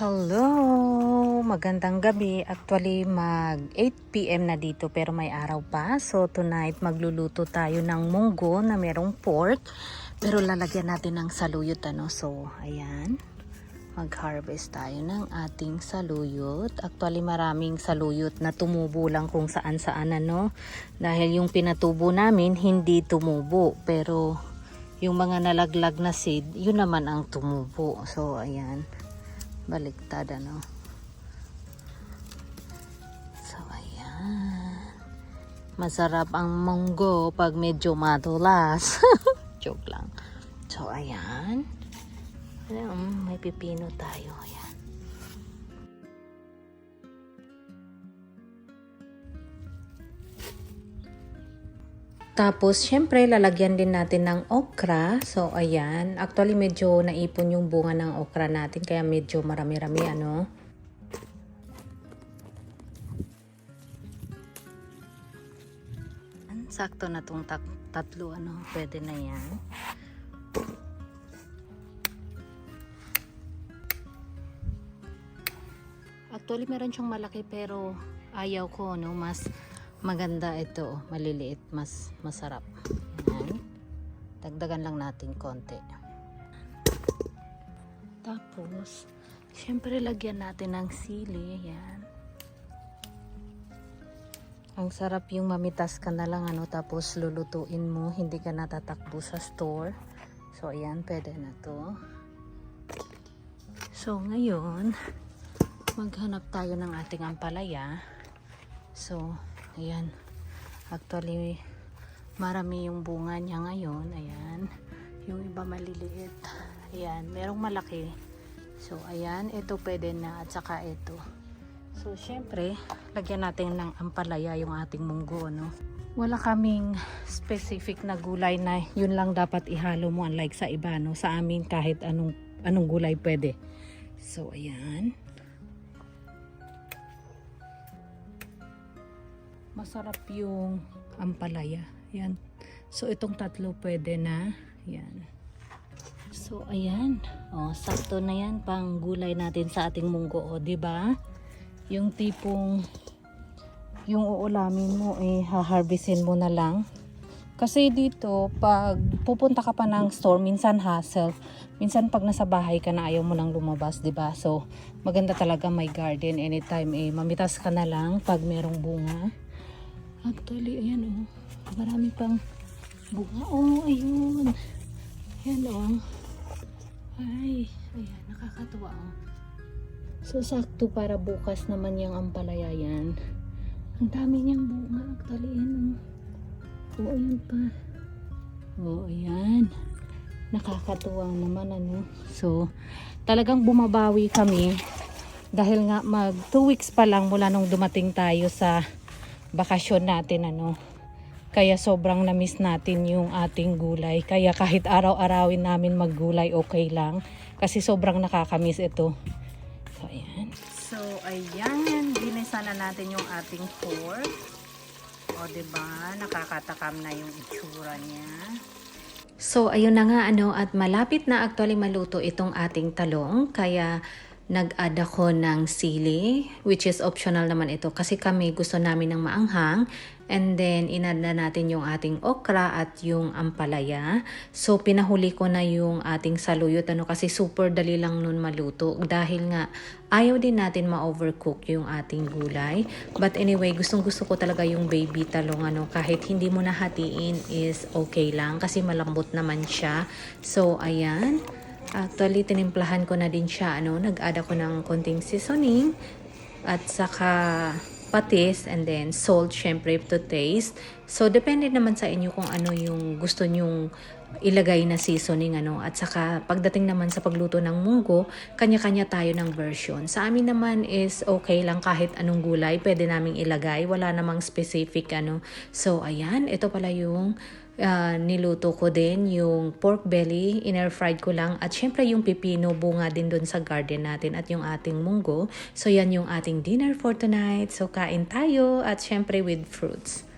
Hello! Magandang gabi. Actually, mag 8pm na dito pero may araw pa. So, tonight magluluto tayo ng munggo na merong pork. Pero lalagyan natin ng saluyot ano. So, ayan. Mag-harvest tayo ng ating saluyot. Actually, maraming saluyot na tumubo lang kung saan saan ano. Dahil yung pinatubo namin, hindi tumubo. Pero, yung mga nalaglag na seed, yun naman ang tumubo. So, ayan baliktad ano? So ayan. Masarap ang munggo pag medyo madulas joke lang. So ayan may pipino tayo. Ayan Tapos, syempre, lalagyan din natin ng okra. So, ayan. Actually, medyo naipon yung bunga ng okra natin. Kaya medyo marami-rami, ano. Sakto na tong tat- tatlo, ano. Pwede na yan. Actually, meron siyang malaki pero ayaw ko, no. Mas maganda ito. Maliliit mas masarap. Ayan. dagdagan lang natin konti. Tapos syempre lagyan natin ng sili. Yan ang sarap yung mamitas ka na lang ano tapos lulutuin mo. Hindi ka natatakbo sa store. So ayan pwede na to. So ngayon maghanap tayo ng ating ampalaya. So Ayan. Actually, marami yung bunga niya ngayon. Ayan. Yung iba maliliit. Ayan. Merong malaki. So, ayan. Ito pwede na. At saka ito. So, syempre, lagyan natin ng ampalaya yung ating munggo, no? Wala kaming specific na gulay na yun lang dapat ihalo mo unlike sa iba, no? Sa amin kahit anong, anong gulay pwede. So, ayan. Masarap yung ampalaya. Yan. So, itong tatlo pwede na. Yan. So, ayan. O, sakto na yan pang gulay natin sa ating munggo. O, di ba? Yung tipong yung uulamin mo eh haharvestin mo na lang. Kasi dito, pag pupunta ka pa ng store, minsan hassle. Minsan pag nasa bahay ka na ayaw mo nang lumabas, 'di ba? So, maganda talaga may garden anytime eh mamitas ka na lang pag merong bunga. Actually, ayan oh. Marami pang bunga. Oh, ayun. Ayan oh. Ay, ayan. Nakakatuwa oh. So, sakto para bukas naman yung ampalaya yan. Ang dami niyang bunga. Actually, ayan oh. Oo, ayan pa. Oo, ayan. Nakakatuwa naman ano. So, talagang bumabawi kami dahil nga mag 2 weeks pa lang mula nung dumating tayo sa bakasyon natin ano. Kaya sobrang na-miss natin yung ating gulay. Kaya kahit araw-arawin namin maggulay, okay lang. Kasi sobrang nakakamiss ito. So, ayan. So, ayan. Ginisa na natin yung ating pork. O, diba? Nakakatakam na yung itsura niya. So, ayun na nga ano, at malapit na actually maluto itong ating talong. Kaya, nag-add ako ng sili, which is optional naman ito kasi kami gusto namin ng maanghang. And then, inad na natin yung ating okra at yung ampalaya. So, pinahuli ko na yung ating saluyot ano, kasi super dali lang nun maluto. Dahil nga, ayaw din natin ma-overcook yung ating gulay. But anyway, gustong gusto ko talaga yung baby talong. Ano, kahit hindi mo nahatiin is okay lang kasi malambot naman siya. So, ayan. Actually, tinimplahan ko na din siya. Ano, nag-add ako ng konting seasoning at saka patis and then salt syempre to taste. So, depende naman sa inyo kung ano yung gusto nyong ilagay na seasoning ano at saka pagdating naman sa pagluto ng munggo kanya-kanya tayo ng version sa amin naman is okay lang kahit anong gulay pwede naming ilagay wala namang specific ano so ayan ito pala yung uh, niluto ko din yung pork belly, in-air fried ko lang at syempre yung pipino bunga din doon sa garden natin at yung ating munggo. So yan yung ating dinner for tonight. So kain tayo at syempre with fruits.